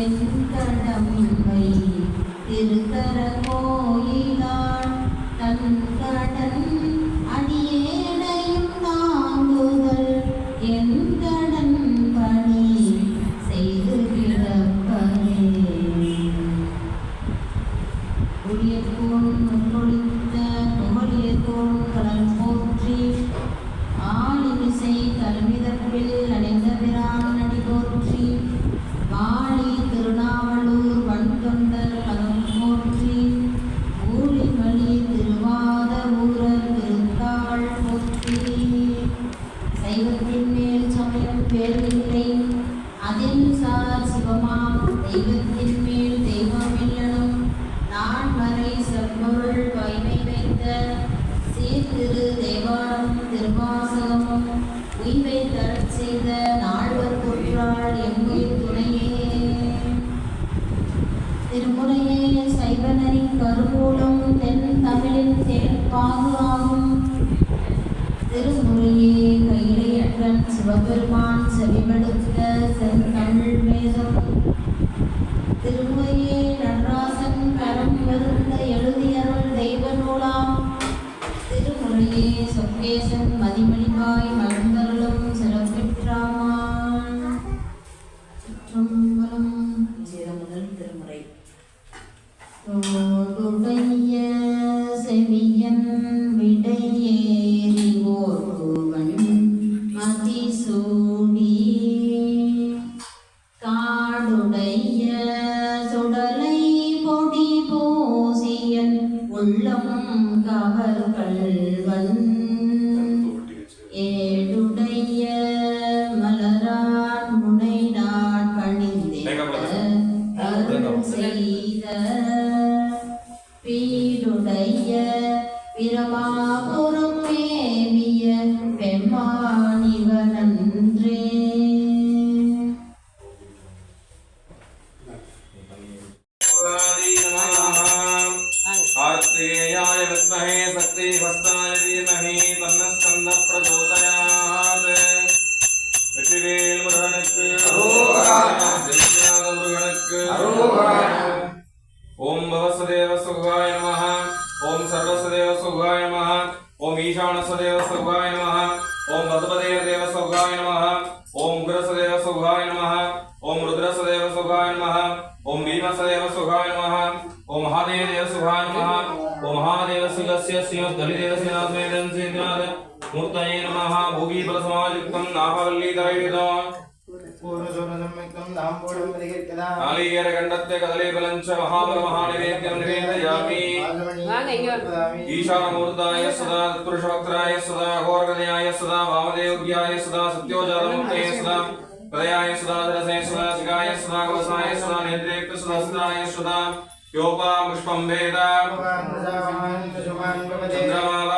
தென்கடம்பை திருக்கர கோயிலாள் தன் தெய்வத்தின் மேல் சமயம் பேரில்லை அதில் சார் சிவமாம் தெய்வத்தின் மேல் தெய்வம் இல்லனும் நான் வரை செம்பொருள் வாய்மை வைத்த சீர்திரு தேவாரம் திருவாசகமும் உயிரை தரச் செய்த நால்வர் தொற்றாள் எங்குயிர் துணையே திருமுறையே சைவனரின் கருவூலம் தென் தமிழின் தேன்பாகு ஆகும் திருமுறையே சிவபெருமான் செவிமடுத்த செந்தமிழ் வேதம் திருமையே நடராசன் கரம் வருந்த எழுதியருள் தெய்வ நூலாம். திருமுறையே சொக்கேசன் மதிமணிவாய் செய்த பீடுடைய பிரமாபுரம் மேவிய பெம்மானிவனன்றே ஆர்த்தேயாய வித்மஹே சக்தி வஸ்தாய தீமஹே नमः। ओम उग्र सदैव सुभाय नमः। ओम रुद्र सदैव सुभाय नमः। ओम भीम सदैव सुभाय नमः। ओम महादेव देव सुखाय नमः। ओम महादेव शिवस्य शिव दलिदेव सिनाथमेदं सिद्धाद मूर्तये नमः। भूगी भुवि बलसमायुक्तं नाभवल्ली दयविदा महाबल निवेदयामि ईशानमूर्ताय सदा तत्पुरुषवक्त्राय सदा घोरगणयाय सदा वामदेवज्ञाय सदा सत्योजातमूर्तये सदा हृदयाय सदा सदा सदा कवसाय सदा सदा सदाय सदा योपा पुष्पं वेद चन्द्रमाला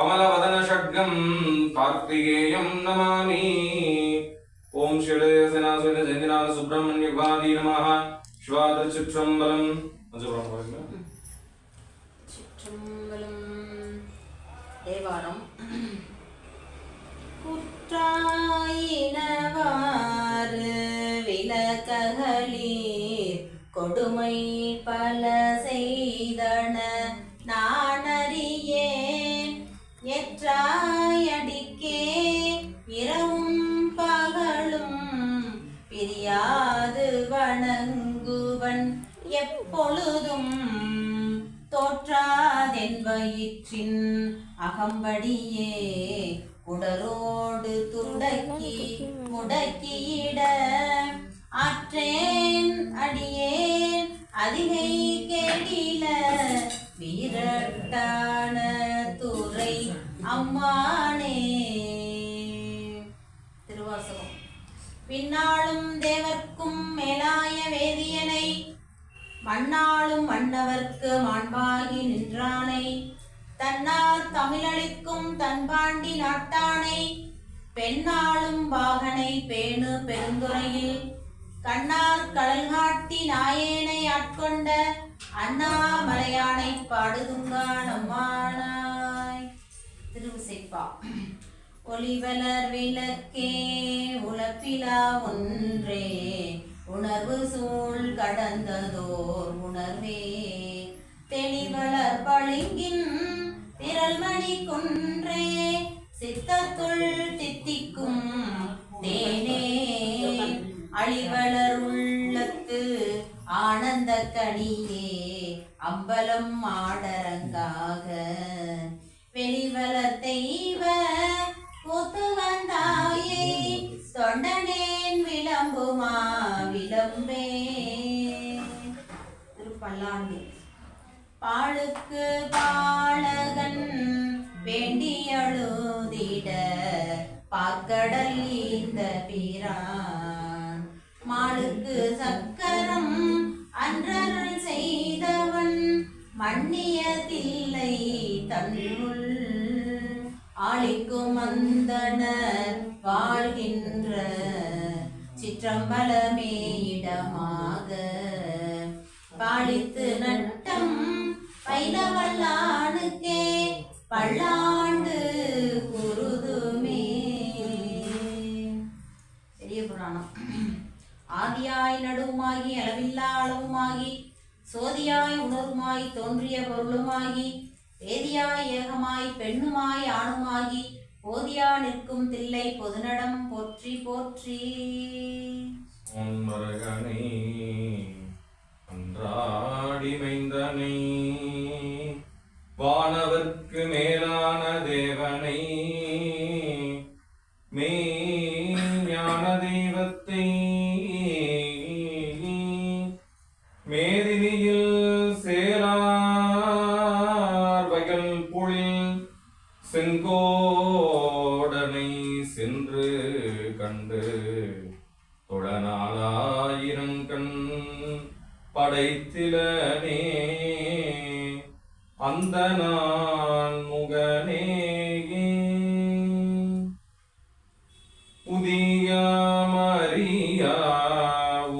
கமலவதனஷட்கம் கார்த்திகேயம் நமாமி ஓம் ஸ்ரீலேசனாசுர ஜெந்திநாத சுப்பிரமணிய உபாதி நமஹ ஸ்வாதிருச்சிற்றம்பலம் அஞ்சுபுரம் போறீங்களா சிற்றம்பலம் தேவாரம் குற்றாயினவாறு விலகலீர் கொடுமை பல செய்தன நான் பிரியாது வணங்குவன். எப்பொழுதும் தோற்றாதென் வயிற்றின் அகம்படியே உடலோடு துடக்கி முடக்கியிட. ஆற்றேன் அடியேன் அதிகை கேடில. வீரட்டான துறை அம்மானே. திருவாசகம். பின்னால் அண்ணாளும் மன்னவர்க்கு மாண்பாகி நின்றானை. தன்னார் தமிழளிக்கும் தன்பாண்டி நாட்டானை. பெண்ணாளும் பாகனை பேணு பெருந்துறையில். கண்ணார் கடல் காட்டி நாயேனை ஆட்கொண்ட அண்ணாமலையானை பாடுதுங்கா நம்மானாய். திருவிசைப்பா. ஒளிவலர் விளக்கே உலப்பிலா ஒன்றே. உணர்வு சூழ் கடந்ததோர் உணர்வே. தெளிவளர் பளிங்கின் திரள்மணி குன்றே சித்தத்துள் தித்திக்கும் தேனே. அழிவளர் உள்ளத்து ஆனந்த கனியே அம்பலம் ஆடரங்காக. வெளிவளர் தெய்வ விளம்பே திருப்பல்லாண்டு. பாழுக்கு பாலகன் வேண்டியழுதிட பாக்கடல் இந்த பிரான். மாளுக்கு சக்கரம் அன்றருள் செய்தவன் மன்னியதில்லை தன்னுள். ஆளிக்கும் அந்தனர் வாழ்கின்ற சிற்றம்பலமே இடமாக பாடித்து நட்டம் பைலவல்லானுக்கே பல்லாண்டு குருதுமே. பெரிய புராணம். ஆதியாய் நடுவுமாகி அளவில்லா அளவுமாகி சோதியாய் உணர்வுமாய் தோன்றிய பொருளுமாகி வேதியாய் ஏகமாய் பெண்ணுமாய் ஆணுமாகி போதியா நிற்கும் தில்லை பொதுநடம் போற்றி போற்றி. ஒன்பரகனை அன்றாடி வானவர்க்கு மேலான தேவனை படைத்திலனே. அந்த நான் முகனே உதியாமறியா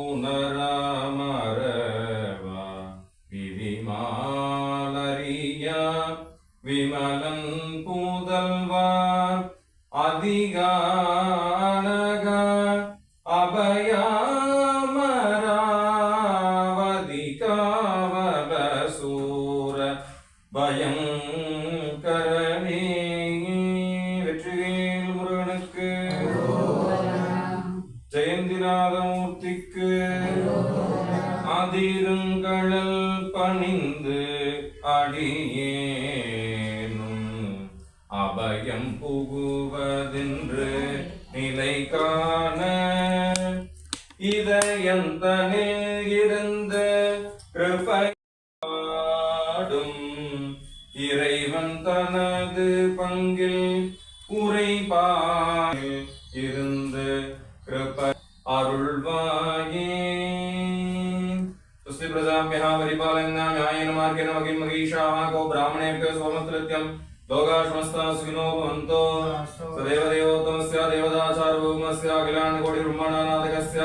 உணராமரவா விதிமாலரியா விமலன் பூதல்வா முருகனுக்கு. ஜெயந்திநாதமூர்த்திக்கு. அதிருங்கழல் பணிந்து அடியேனும். அபயம் புகுவதென்று நிலை காண இதயந்தனில் को ब्राह्मणेभ्यो सोमस्तृत्यम् लोकाश्मस्ता सुखिनो भवन्तो। सदैव देवोत्तमस्य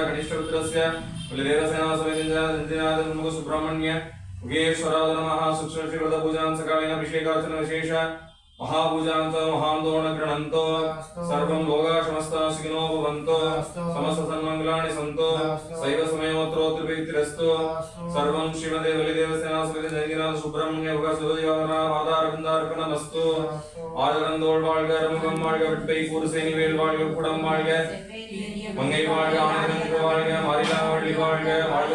गणेशपुत्रस्य बलिदेवसेनासमेतिञ्जनादिमुखसुब्रह्मण्य योगेश्वराद नमः। सूक्ष्मश्रीवृतपूजां ಮಹಾಭೂಜಾಂತ ಮಹಾಂದೋಣ ಗೃಣಂತೋ ಸರ್ವಂ ಭೋಗಾಶಮಸ್ತ ಸುಖಿನೋ ಭವಂತೋ ಸಮಸ್ತ ಸನ್ಮಂಗಲಾಣಿ ಸಂತೋ ಸೈವ ಸಮಯೋತ್ರೋ ಸರ್ವಂ ಶ್ರೀಮದೇ ಬಲಿದೇವಸೇನಾ ಸುಗತಿ ಜಯಗಿರಾಜ ಸುಬ್ರಹ್ಮಣ್ಯ ಭಗ ಸುಧಯೋಗನ ಆಧಾರವಿಂದಾರ್ಪಣ ಮಸ್ತು ஆழ்கடந்தோள் வாழ்க ரமுகம் வாழ்க விற்பை குருசேனி வேல் வாழ்க குடம் வாழ்க மங்கை வாழ்க ஆனந்தங்கள் வாழ்க மரிலா வழி வாழ்க வாழ்க